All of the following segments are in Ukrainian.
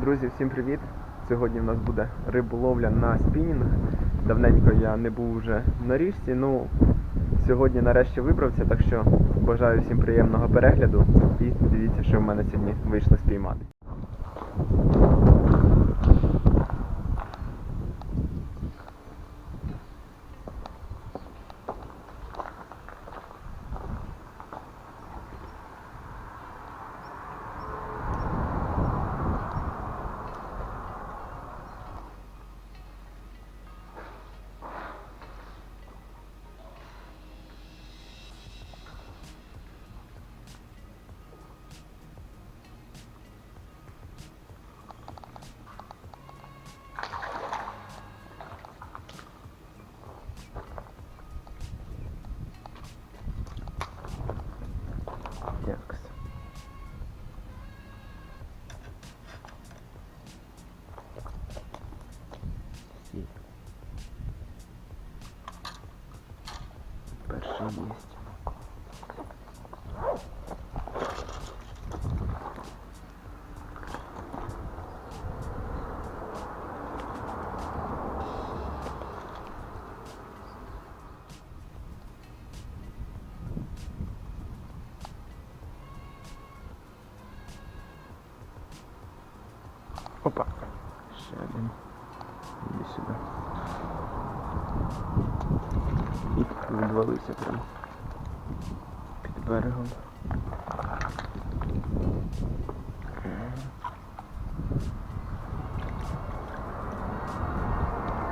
Друзі, всім привіт! Сьогодні в нас буде риболовля на спінінг. Давненько я не був вже на річці. Ну, сьогодні нарешті вибрався, так що бажаю всім приємного перегляду і дивіться, що в мене сьогодні вийшло спіймати. Єсть. Опа. Ще один. Іди. І відвалився прямо. Під берегом.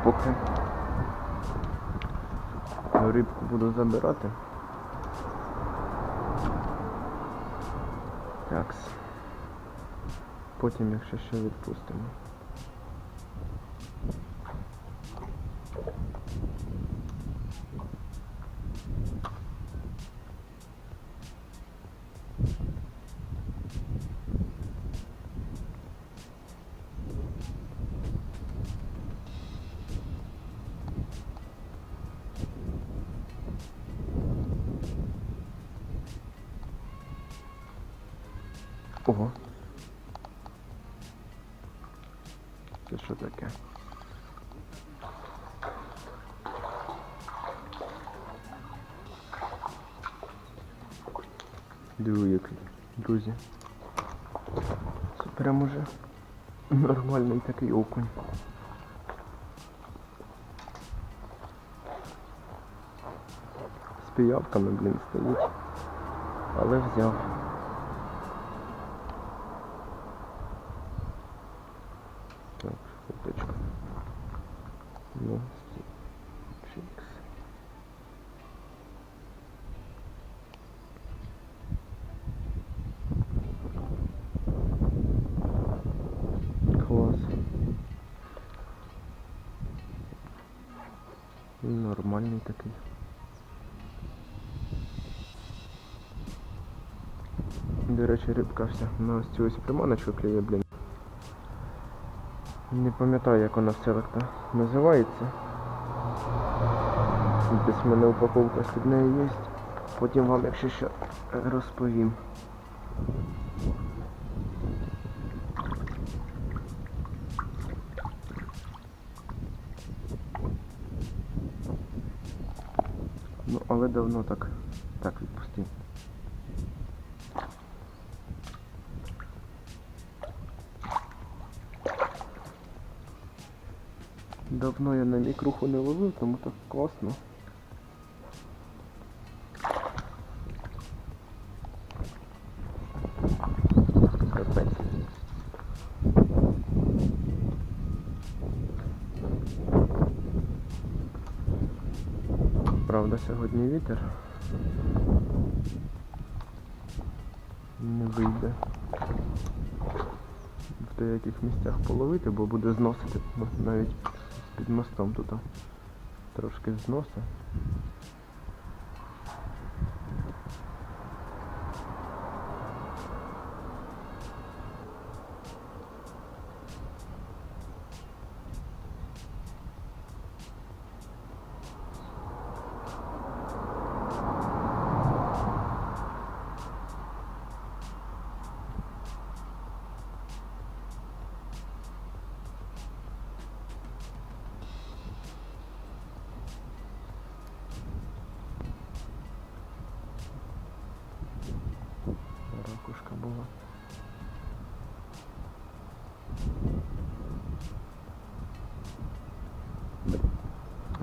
Поки рибку буду забирати. Такс. Потім, якщо що, відпустимо. Ого. Це що таке? Який, друзі. Це прям уже нормальний такий окунь. З піявками, блін, стоїть. Але взяв. Так, фоточку. Ну, чикс. Класс. Нормальний такий. До речі, рибка вся на ось цю ось приманочку клює, блін. Не пам'ятаю, як вона селекта називається. Десь в мене упаковка з нею є. Потім вам, якщо що, розповім. Ну, але давно так. Так, відпусти. Давно я на мікруху не ловив, тому так класно. Правда, сьогодні вітер. Не вийде в деяких місцях половити, бо буде зносити навіть під мостом тут трошки зносить.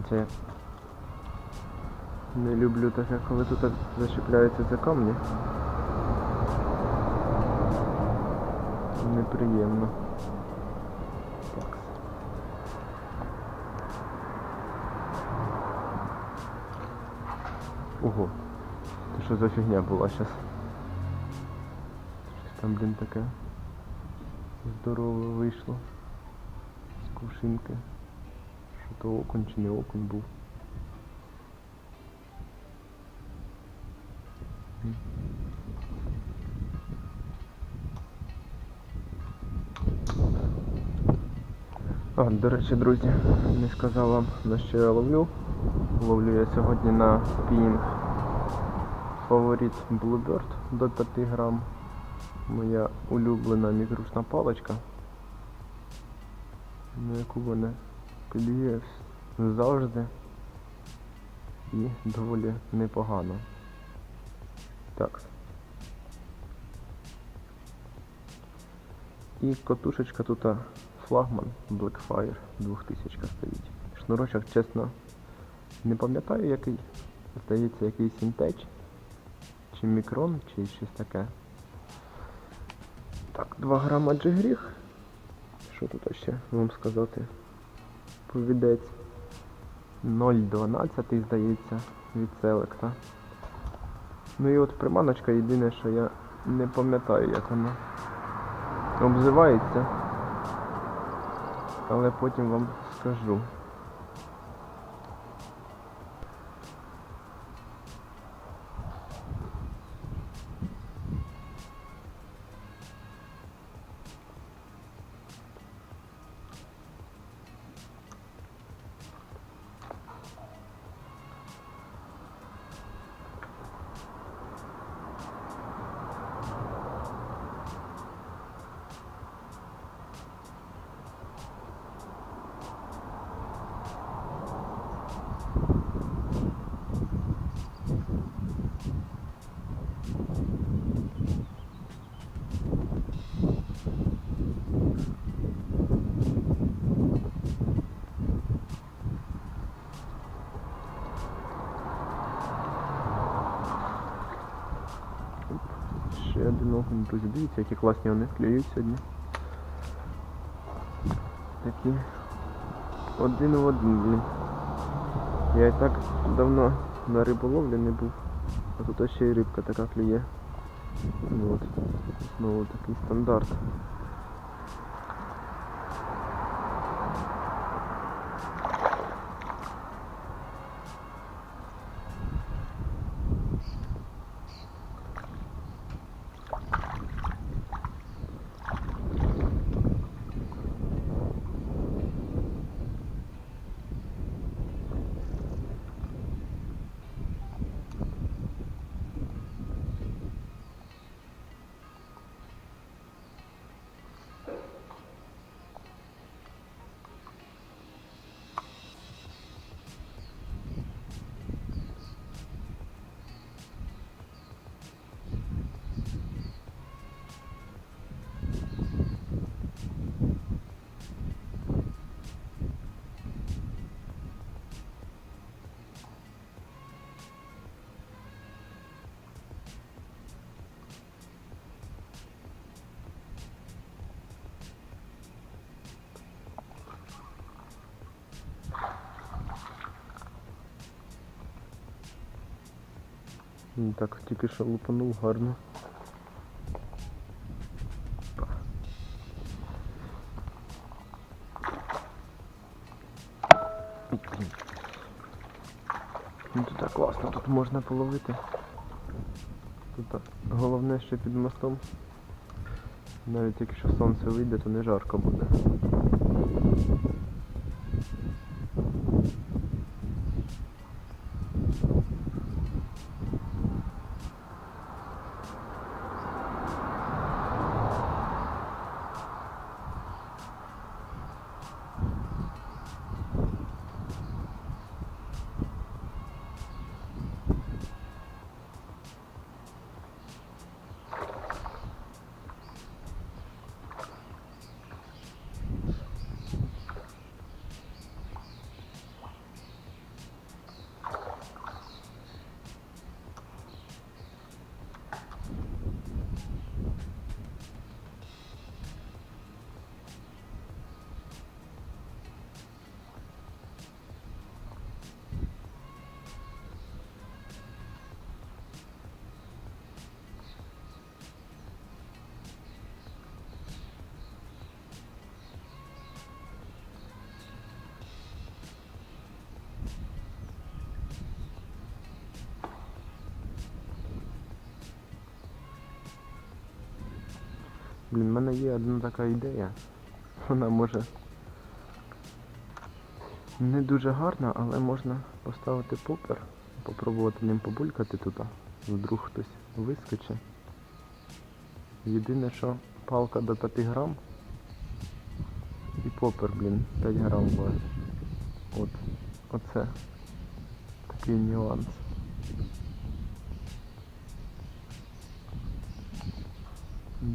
Це не люблю таке, коли тут зачіпляються за камні. Неприємно. Ого. Це що за фігня була зараз? Щось там, блін, таке здорове вийшло. З кувшинки. Що то окунь чи не окунь був. А, до речі, друзі, не сказав вам на що я ловлю. Ловлю я сьогодні на спінінг фаворит Bluebird до 5 грам. Моя улюблена мікрушна паличка, на яку мене клює завжди і доволі непогано. Так. І котушечка тут флагман Blackfire 2000 стоїть. Шнурочок, чесно, не пам'ятаю який. Здається, якийсь інтеч. Чи мікрон, чи щось таке. Так, 2 грама джигріх. Що тут ще вам сказати? Повідець. 0,12 здається від селекта. Ну і от приманочка єдине, що я не пам'ятаю, як вона обзивається. Але потім вам скажу. Ще одинокому друзі, дивіться, які класні вони клюють сьогодні. Такі один в один, блін. Я і так давно на риболовлі не був. А тут ще й рибка така клює. Ну от, знову такий стандарт. Так, тільки що лупанув гарно. Ну тут так класно, тут можна половити. Тут так, головне, що під мостом. Навіть якщо сонце вийде, то не жарко буде. Блін, в мене є одна така ідея. Вона може не дуже гарна, але можна поставити попер, попробувати ним побулькати тут. Вдруг хтось вискочить. Єдине, що палка до 5 грам і попер, блін, 5 грам важить. От. Оце такий нюанс.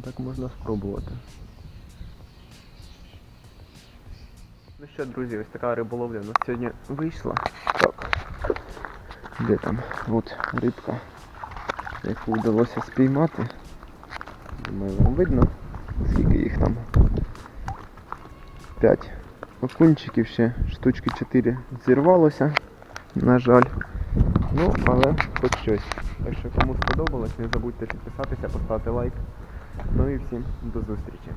Так можна спробувати. Ну що, друзі, ось така риболовля у нас сьогодні вийшла. Так. Де там? От рибка, яку вдалося спіймати. Думаю, вам видно, скільки їх там. 5 окунчиків ще, штучки 4 зірвалося, на жаль. Ну, але хоч щось. Так що кому сподобалось, не забудьте підписатися, поставити лайк. Ну і всім до зустрічі.